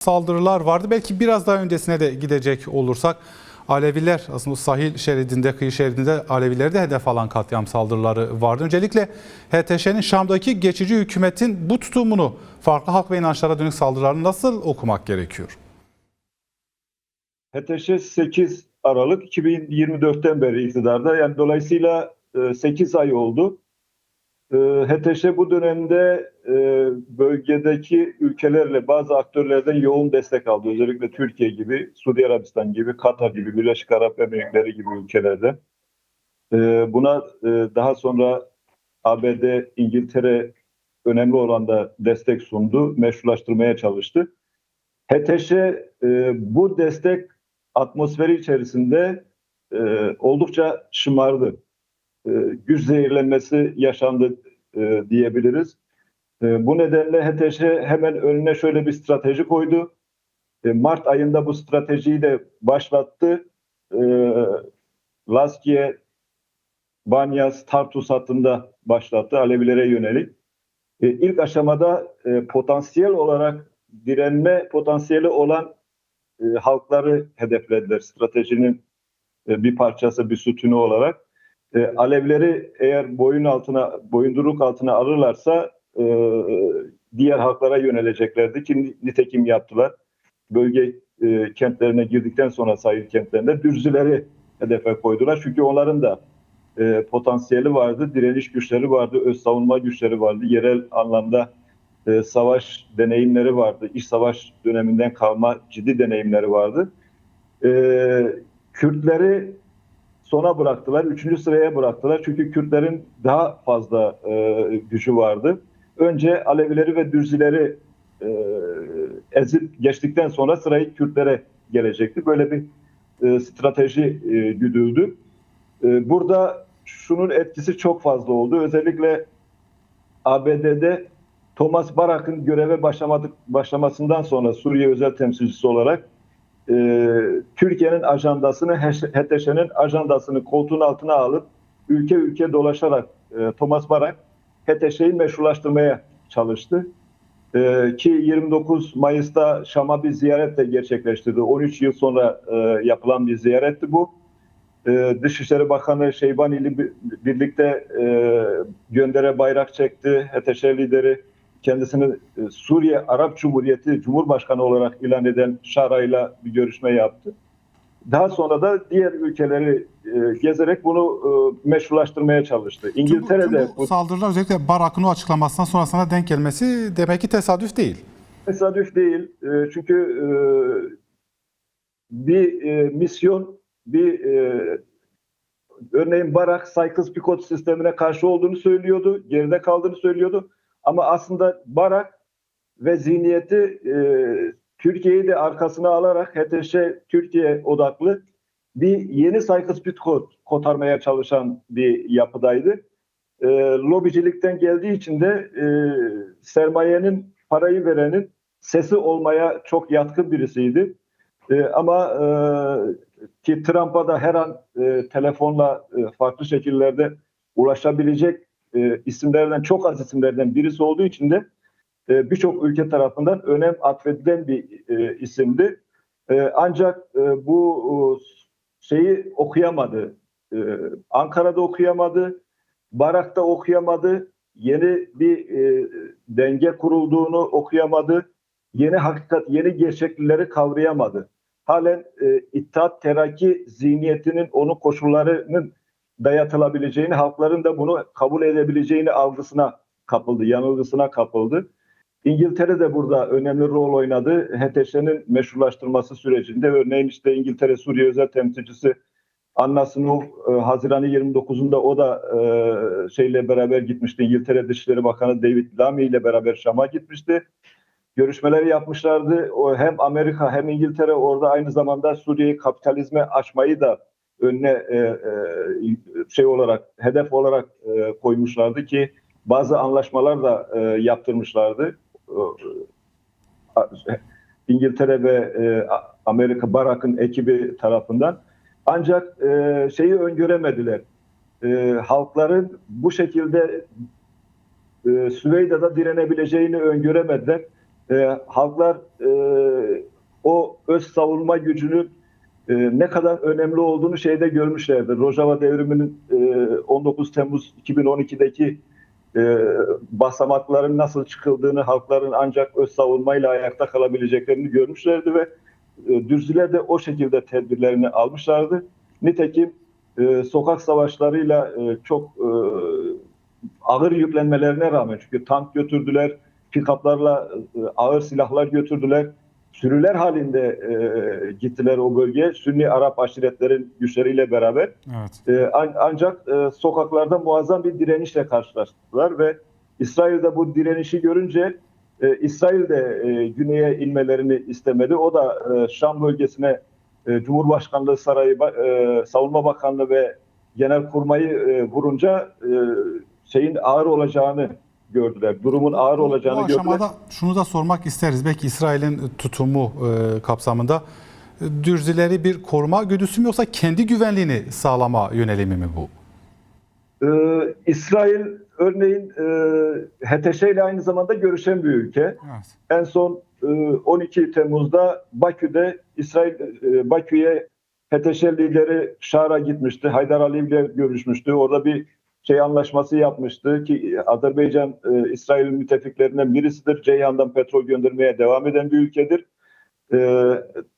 saldırılar vardı. Belki biraz daha öncesine de gidecek olursak Aleviler aslında sahil şeridinde, kıyı şeridinde Alevileri de hedef alan katliam saldırıları vardı. Öncelikle HTŞ'nin Şam'daki geçici hükümetin bu tutumunu farklı halk ve inançlara dönük saldırılarını nasıl okumak gerekiyor? HTŞ 8 Aralık 2024'ten beri iktidarda. Yani dolayısıyla e, 8 ay oldu. E, HTŞ bu dönemde e, bölgedeki ülkelerle bazı aktörlerden yoğun destek aldı. Özellikle Türkiye gibi, Suudi Arabistan gibi, Katar gibi, Birleşik Arap Emirlikleri gibi ülkelerden. E, Buna e, daha sonra ABD, İngiltere önemli oranda destek sundu, meşrulaştırmaya çalıştı. HTŞ e, bu destek atmosferi içerisinde oldukça şımardı. E, güç zehirlenmesi yaşandı e, diyebiliriz. E, bu nedenle HTŞ hemen önüne şöyle bir strateji koydu. E, Mart ayında bu stratejiyi de başlattı. E, Laskiye, Banyas, Tartus hattında başlattı Alevilere yönelik. E, ilk aşamada e, potansiyel olarak direnme potansiyeli olan e, halkları hedeflediler stratejinin e, bir parçası, bir sütunu olarak. E, Alevleri eğer boyun altına, boyunduruk altına alırlarsa e, diğer halklara yöneleceklerdi ki nitekim yaptılar. Bölge e, kentlerine girdikten sonra sahil kentlerinde Dürzüleri hedefe koydular. Çünkü onların da e, potansiyeli vardı, direniş güçleri vardı, öz savunma güçleri vardı, yerel anlamda e, savaş deneyimleri vardı. İç savaş döneminden kalma ciddi deneyimleri vardı. E, Kürtleri sona bıraktılar. Üçüncü sıraya bıraktılar. Çünkü Kürtlerin daha fazla e, gücü vardı. Önce Alevileri ve Dürzileri e, ezip geçtikten sonra sırayı Kürtlere gelecekti. Böyle bir e, strateji e, güdüldü. E, burada şunun etkisi çok fazla oldu. Özellikle ABD'de Thomas Barak'ın göreve başlamadık, başlamasından sonra Suriye özel temsilcisi olarak e, Türkiye'nin ajandasını, HTŞ'nin ajandasını koltuğun altına alıp ülke ülke dolaşarak e, Thomas Barak HTŞ'yi meşrulaştırmaya çalıştı. E, ki 29 Mayıs'ta Şam'a bir ziyaret de gerçekleştirdi. 13 yıl sonra e, yapılan bir ziyaretti bu. E, Dışişleri Bakanı Şeyban ile bir- birlikte e, göndere bayrak çekti. HTŞ lideri kendisini e, Suriye Arap Cumhuriyeti Cumhurbaşkanı olarak ilan eden Şara'yla bir görüşme yaptı. Daha sonra da diğer ülkeleri e, gezerek bunu e, meşrulaştırmaya çalıştı. İngiltere'de Tüm bu bu saldırılar özellikle Barak'ın o açıklamasından sonrasına denk gelmesi demek ki tesadüf değil. tesadüf değil. E, çünkü e, bir e, misyon, bir e, örneğin Barak Sykes-Picot sistemine karşı olduğunu söylüyordu, geride kaldığını söylüyordu. Ama aslında Barak ve zihniyeti e, Türkiye'yi de arkasına alarak HTŞ Türkiye odaklı bir yeni Sykes-Picot kotarmaya çalışan bir yapıdaydı. E, lobicilikten geldiği için de e, sermayenin parayı verenin sesi olmaya çok yatkın birisiydi. E, ama e, ki Trump'a da her an e, telefonla e, farklı şekillerde ulaşabilecek e, isimlerden çok az isimlerden birisi olduğu için de e, birçok ülke tarafından önem atfedilen bir e, isimdi. E, ancak e, bu şeyi okuyamadı. E, Ankara'da okuyamadı, Barak'ta okuyamadı. Yeni bir e, denge kurulduğunu okuyamadı. Yeni hakikat, yeni gerçeklikleri kavrayamadı. Halen e, İttihat Terakki zihniyetinin onun koşullarının dayatılabileceğini, halkların da bunu kabul edebileceğini algısına kapıldı, yanılgısına kapıldı. İngiltere de burada önemli rol oynadı. HTŞ'nin meşrulaştırması sürecinde örneğin işte İngiltere Suriye özel temsilcisi Anna Snow e, Haziran 29'unda o da e, şeyle beraber gitmişti. İngiltere Dışişleri Bakanı David Lammy ile beraber Şam'a gitmişti. Görüşmeler yapmışlardı. O hem Amerika hem İngiltere orada aynı zamanda Suriye'yi kapitalizme açmayı da önüne e, e, şey olarak hedef olarak e, koymuşlardı ki bazı anlaşmalar da yaptırmışlardı. İngiltere ve Amerika Barak'ın ekibi tarafından. Ancak şeyi öngöremediler. Halkların bu şekilde Süveyda'da direnebileceğini öngöremediler. halklar o öz savunma gücünün e, ne kadar önemli olduğunu şeyde görmüşlerdi. Rojava devriminin e, 19 Temmuz 2012'deki e, basamakların nasıl çıkıldığını, halkların ancak öz savunmayla ayakta kalabileceklerini görmüşlerdi ve e, Dürzüler de o şekilde tedbirlerini almışlardı. Nitekim e, sokak savaşlarıyla e, çok e, ağır yüklenmelerine rağmen çünkü tank götürdüler, pikaplarla e, ağır silahlar götürdüler. Sürüler halinde e, gittiler o bölgeye. Sünni Arap aşiretlerin güçleriyle beraber. Evet. E, an- ancak e, sokaklarda muazzam bir direnişle karşılaştılar ve İsrail'de bu direnişi görünce e, İsrail de e, güneye inmelerini istemedi. O da e, Şam bölgesine e, Cumhurbaşkanlığı Sarayı, e, Savunma Bakanlığı ve Genelkurmay'ı e, vurunca e, şeyin ağır olacağını gördüler. Durumun ağır olacağını Bu gördüler. aşamada şunu da sormak isteriz. Belki İsrail'in tutumu e, kapsamında e, Dürzileri bir koruma güdüsü mü yoksa kendi güvenliğini sağlama yönelimi mi bu? Ee, İsrail örneğin e, HTŞ ile aynı zamanda görüşen bir ülke. Evet. En son e, 12 Temmuz'da Bakü'de İsrail e, Bakü'ye HTŞ lideri Şar'a gitmişti. Haydar Ali ile görüşmüştü. Orada bir şey anlaşması yapmıştı ki Azerbaycan e, İsrail'in müttefiklerinden birisidir. Ceyhan'dan petrol göndermeye devam eden bir ülkedir. E,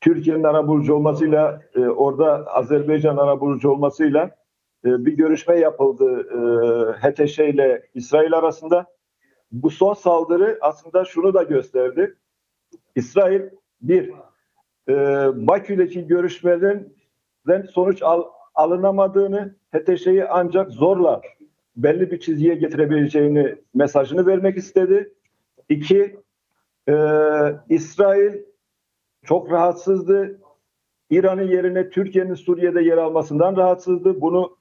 Türkiye'nin arabulucu olmasıyla e, orada Azerbaycan arabulucu olmasıyla e, bir görüşme yapıldı e, HTŞ ile İsrail arasında. Bu son saldırı aslında şunu da gösterdi. İsrail bir e, Bakü'deki görüşmeden sonuç al, alınamadığını, HTŞ'yi ancak zorla belli bir çizgiye getirebileceğini mesajını vermek istedi. İki, e, İsrail çok rahatsızdı. İran'ın yerine Türkiye'nin Suriye'de yer almasından rahatsızdı. Bunu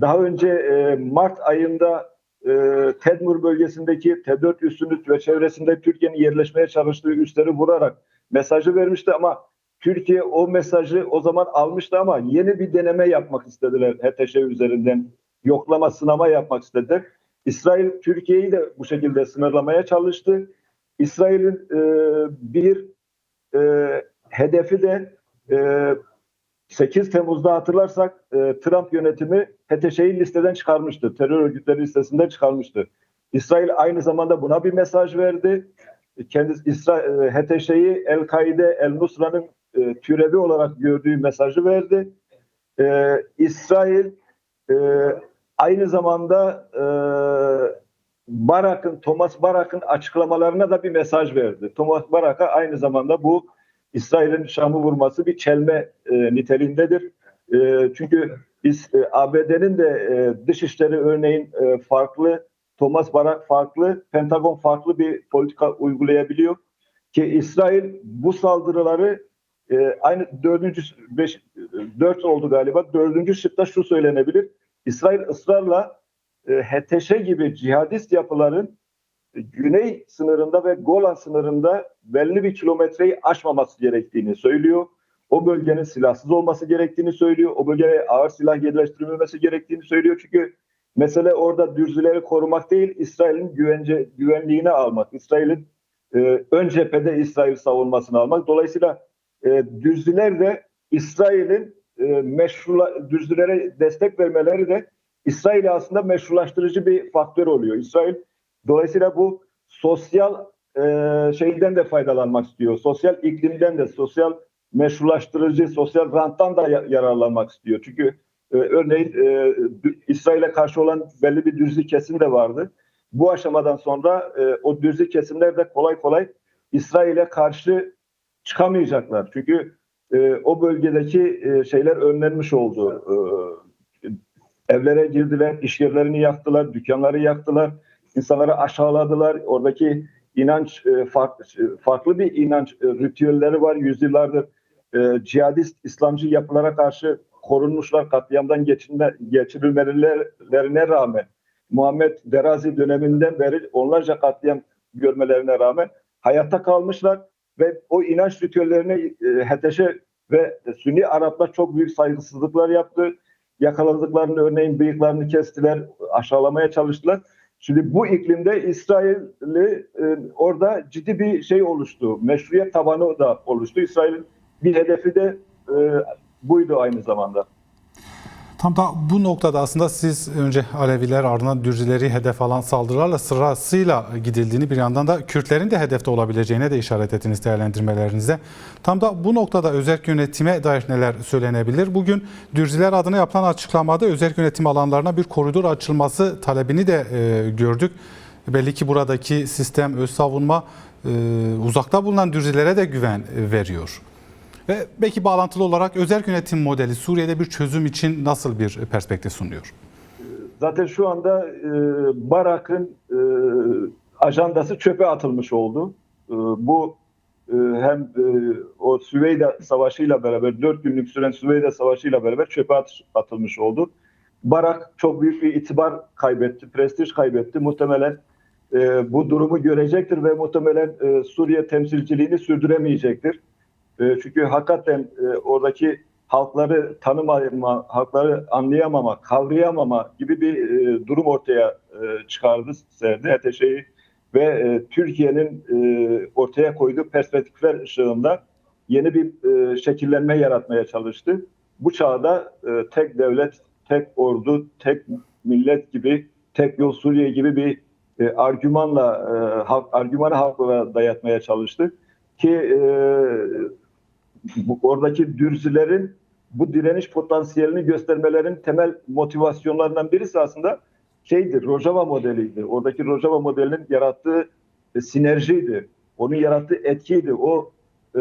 daha önce e, Mart ayında e, Tedmur bölgesindeki T4 üssünü ve çevresinde Türkiye'nin yerleşmeye çalıştığı üsleri vurarak mesajı vermişti ama Türkiye o mesajı o zaman almıştı ama yeni bir deneme yapmak istediler HTŞ üzerinden. Yoklama, sınama yapmak istediler. İsrail Türkiye'yi de bu şekilde sınırlamaya çalıştı. İsrail'in e, bir e, hedefi de e, 8 Temmuz'da hatırlarsak e, Trump yönetimi HTŞ'yi listeden çıkarmıştı. Terör örgütleri listesinden çıkarmıştı. İsrail aynı zamanda buna bir mesaj verdi. Kendisi İsrail e, HTŞ'yi El-Kaide, El-Nusra'nın e, türevi olarak gördüğü mesajı verdi. E, İsrail e, aynı zamanda e, Barak'ın, Thomas Barak'ın açıklamalarına da bir mesaj verdi. Thomas Barak'a aynı zamanda bu İsrail'in Şam'ı vurması bir çelme e, niteliğindedir. E, çünkü biz e, ABD'nin de e, dışişleri örneğin e, farklı, Thomas Barak farklı, Pentagon farklı bir politika uygulayabiliyor. Ki İsrail bu saldırıları e, aynı dördüncü, beş, dört oldu galiba. Dördüncü şıkta şu söylenebilir. İsrail ısrarla e, HTŞ gibi cihadist yapıların güney sınırında ve Golan sınırında belli bir kilometreyi aşmaması gerektiğini söylüyor. O bölgenin silahsız olması gerektiğini söylüyor. O bölgeye ağır silah yerleştirilmemesi gerektiğini söylüyor. Çünkü mesele orada dürzüleri korumak değil, İsrail'in güvence, güvenliğini almak. İsrail'in e, ön cephede İsrail savunmasını almak. Dolayısıyla e, dürzüler de İsrail'in e, meşrula, dürzülere destek vermeleri de İsrail'i aslında meşrulaştırıcı bir faktör oluyor. İsrail dolayısıyla bu sosyal e, şeyden de faydalanmak istiyor. Sosyal iklimden de, sosyal meşrulaştırıcı, sosyal ranttan da ya- yararlanmak istiyor. Çünkü e, örneğin e, İsrail'e karşı olan belli bir düzlü kesim de vardı. Bu aşamadan sonra e, o düzlü kesimler de kolay kolay İsrail'e karşı çıkamayacaklar. Çünkü e, o bölgedeki e, şeyler önlenmiş oldu. E, evlere girdiler, iş yerlerini yaktılar, dükkanları yaktılar, insanları aşağıladılar. Oradaki inanç e, farklı, farklı bir inanç e, ritüelleri var yüzyıllardır. E, cihadist İslamcı yapılara karşı korunmuşlar katliamdan geçinme, geçirilmelerine rağmen Muhammed Derazi döneminden beri onlarca katliam görmelerine rağmen hayatta kalmışlar ve o inanç ritüellerine e, HTŞ ve Sünni Araplar çok büyük saygısızlıklar yaptı. Yakaladıklarını örneğin bıyıklarını kestiler, aşağılamaya çalıştılar. Şimdi bu iklimde İsrail'i e, orada ciddi bir şey oluştu. Meşruiyet tabanı da oluştu. İsrail'in bir hedefi de e, buydu aynı zamanda. Tam da bu noktada aslında siz önce Aleviler ardından Dürzileri hedef alan saldırılarla sırasıyla gidildiğini bir yandan da Kürtlerin de hedefte olabileceğine de işaret ettiniz değerlendirmelerinizde. Tam da bu noktada özerk yönetime dair neler söylenebilir? Bugün Dürziler adına yapılan açıklamada özerk yönetim alanlarına bir koridor açılması talebini de e, gördük. Belli ki buradaki sistem öz savunma e, uzakta bulunan Dürzilere de güven veriyor. Ve belki bağlantılı olarak özel yönetim modeli Suriye'de bir çözüm için nasıl bir perspektif sunuyor? Zaten şu anda e, Barak'ın e, ajandası çöpe atılmış oldu. E, bu e, hem e, o Süveyda Savaşı'yla beraber, dört günlük süren Süveyda Savaşı'yla beraber çöpe at, atılmış oldu. Barak çok büyük bir itibar kaybetti, prestij kaybetti. Muhtemelen e, bu durumu görecektir ve muhtemelen e, Suriye temsilciliğini sürdüremeyecektir. E, çünkü hakikaten e, oradaki halkları tanımama, halkları anlayamama, kavrayamama gibi bir e, durum ortaya çıkardı, serdi HTŞ'yi ve Türkiye'nin ortaya koyduğu perspektifler ışığında yeni bir şekillenme yaratmaya çalıştı. Bu çağda tek devlet, tek ordu, tek millet gibi, tek yol Suriye gibi bir argümanla, argümanı halklara dayatmaya çalıştı. Ki bu, oradaki dürzülerin bu direniş potansiyelini göstermelerin temel motivasyonlarından birisi aslında şeydi, Rojava modeliydi. Oradaki Rojava modelinin yarattığı e, sinerjiydi. Onun yarattığı etkiydi. O e,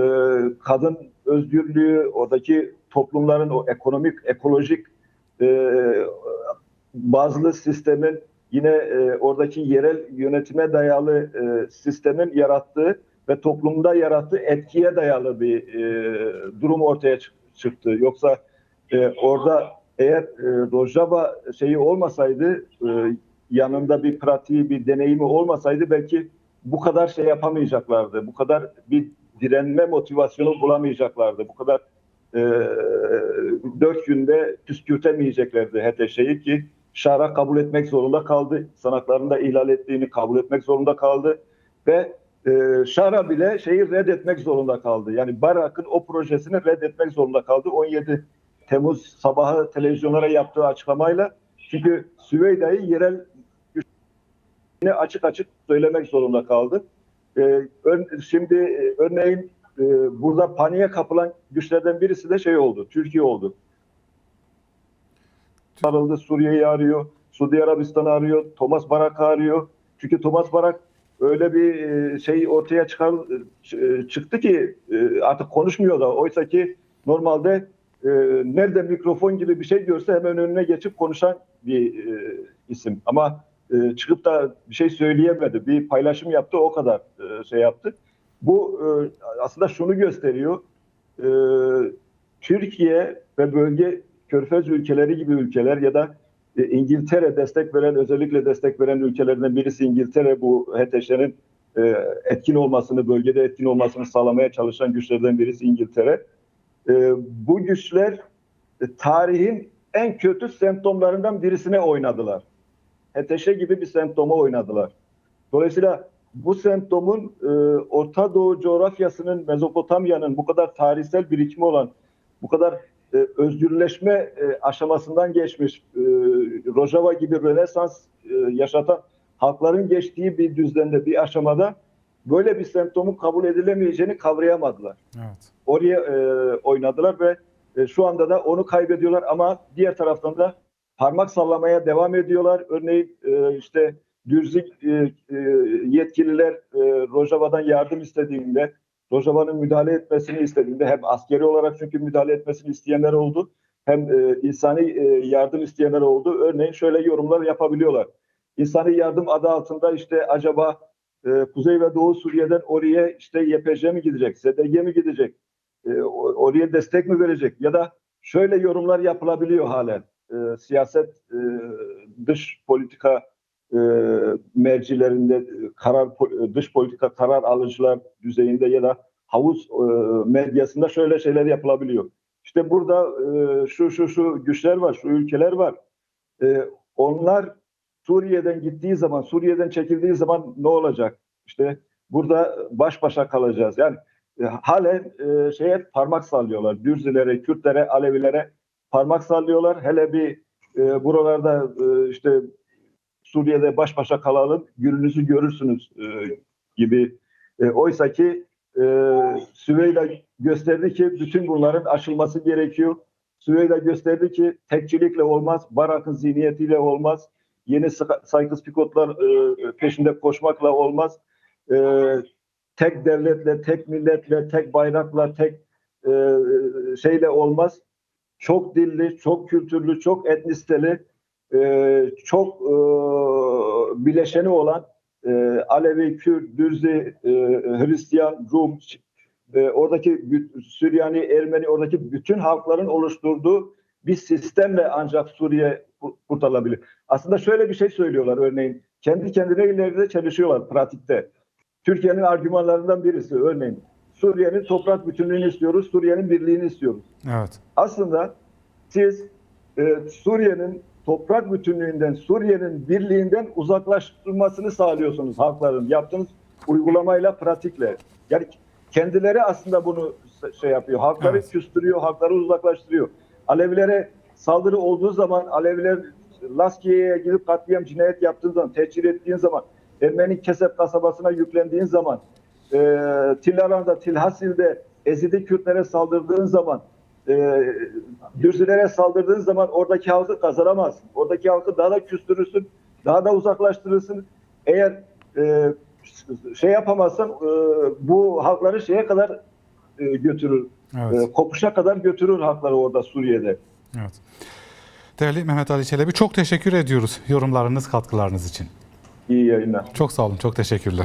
kadın özgürlüğü, oradaki toplumların o ekonomik, ekolojik e, bazılı sistemin yine e, oradaki yerel yönetime dayalı e, sistemin yarattığı ve toplumda yarattığı etkiye dayalı bir e, durum ortaya çık- çıktı. Yoksa e, orada eğer e, Rojava şeyi olmasaydı, e, yanında bir pratiği, bir deneyimi olmasaydı belki bu kadar şey yapamayacaklardı. Bu kadar bir direnme motivasyonu bulamayacaklardı. Bu kadar e, dört günde püskürtemeyeceklerdi HTŞ'yi ki Şara kabul etmek zorunda kaldı. Sanaklarında ihlal ettiğini kabul etmek zorunda kaldı. Ve e, Şara bile şeyi reddetmek zorunda kaldı. Yani Barak'ın o projesini reddetmek zorunda kaldı. 17 Temmuz sabahı televizyonlara yaptığı açıklamayla. Çünkü Süveyda'yı yerel güçlerine açık açık söylemek zorunda kaldı. E, ön- şimdi örneğin e, burada paniğe kapılan güçlerden birisi de şey oldu. Türkiye oldu. Sarıldı Suriye'yi arıyor. Suudi Arabistan'ı arıyor. Thomas Barak'ı arıyor. Çünkü Thomas Barak öyle bir e, şey ortaya çıkar e, çıktı ki e, artık konuşmuyor da. Oysa ki normalde nerede mikrofon gibi bir şey görse hemen önüne geçip konuşan bir isim. Ama çıkıp da bir şey söyleyemedi. Bir paylaşım yaptı o kadar şey yaptı. Bu aslında şunu gösteriyor. Türkiye ve bölge Körfez ülkeleri gibi ülkeler ya da İngiltere destek veren özellikle destek veren ülkelerden birisi İngiltere bu HTŞ'nin e, etkin olmasını, bölgede etkin olmasını sağlamaya çalışan güçlerden birisi İngiltere. E, bu güçler e, tarihin en kötü semptomlarından birisine oynadılar. HTŞ gibi bir semptoma oynadılar. Dolayısıyla bu semptomun e, Orta Doğu coğrafyasının, Mezopotamya'nın bu kadar tarihsel birikimi olan, bu kadar e, özgürleşme e, aşamasından geçmiş, e, Rojava gibi Rönesans e, yaşatan halkların geçtiği bir düzlemde, bir aşamada böyle bir semptomun kabul edilemeyeceğini kavrayamadılar. Evet. Oraya e, oynadılar ve e, şu anda da onu kaybediyorlar ama diğer taraftan da parmak sallamaya devam ediyorlar. Örneğin e, işte Dürzi e, e, yetkililer e, Rojava'dan yardım istediğinde, Rojava'nın müdahale etmesini istediğinde hem askeri olarak çünkü müdahale etmesini isteyenler oldu, hem e, insani e, yardım isteyenler oldu. Örneğin şöyle yorumlar yapabiliyorlar. İnsani yardım adı altında işte acaba e, Kuzey ve Doğu Suriye'den oraya işte YPJ mi gidecek, SDG mi gidecek, e, oraya destek mi verecek ya da şöyle yorumlar yapılabiliyor halen. E, siyaset e, dış politika e, mercilerinde karar dış politika karar alıcılar düzeyinde ya da havuz e, medyasında şöyle şeyler yapılabiliyor. İşte burada e, şu şu şu güçler var, şu ülkeler var. Onlar Suriye'den gittiği zaman, Suriye'den çekildiği zaman ne olacak? İşte burada baş başa kalacağız. Yani e, halen e, şeye parmak sallıyorlar. Dürzülere, Kürtlere, Alevilere parmak sallıyorlar. Hele bir buralarda işte Suriye'de baş başa kalalım, gününüzü görürsünüz e, gibi. E, oysa ki e, Süveyda gösterdi ki bütün bunların aşılması gerekiyor. Süveyda gösterdi ki tekçilikle olmaz, Barak'ın zihniyetiyle olmaz, yeni Sykes Picot'lar e, peşinde koşmakla olmaz. E, tek devletle, tek milletle, tek bayrakla, tek e, şeyle olmaz. Çok dilli, çok kültürlü, çok etnisiteli, e, çok e, bileşeni olan e, Alevi, Kürt, Dürzi, e, Hristiyan, Rum, e, oradaki Süryani, Ermeni, oradaki bütün halkların oluşturduğu bir sistemle ancak Suriye kur- kurtarılabilir. Aslında şöyle bir şey söylüyorlar örneğin. Kendi kendileriyle çalışıyorlar pratikte. Türkiye'nin argümanlarından birisi örneğin. Suriye'nin toprak bütünlüğünü istiyoruz, Suriye'nin birliğini istiyoruz. Evet. Aslında siz e, Suriye'nin toprak bütünlüğünden, Suriye'nin birliğinden uzaklaştırmasını sağlıyorsunuz halkların. Yaptığınız uygulamayla, pratikle. Yani kendileri aslında bunu şey yapıyor. Halkları Evet. küstürüyor, halkları uzaklaştırıyor. Alevilere saldırı olduğu zaman Aleviler Laskiye'ye gidip katliam cinayet yaptığın zaman, tehcir ettiğin zaman, Ermeni Kesep kasabasına yüklendiğin zaman, e, Tilaran'da, Tilhasil'de Ezidi Kürtlere saldırdığın zaman, e, Dürzülere saldırdığın zaman oradaki halkı kazanamazsın. Oradaki halkı daha da küstürürsün, daha da uzaklaştırırsın. Eğer e, şey yapamazsan e, bu halkları şeye kadar e, götürür, Evet. e, kopuşa kadar götürür halkları orada Suriye'de. Evet. Değerli Mehmet Ali Çelebi çok teşekkür ediyoruz yorumlarınız, katkılarınız için. İyi yayınlar. Çok sağ olun, çok teşekkürler.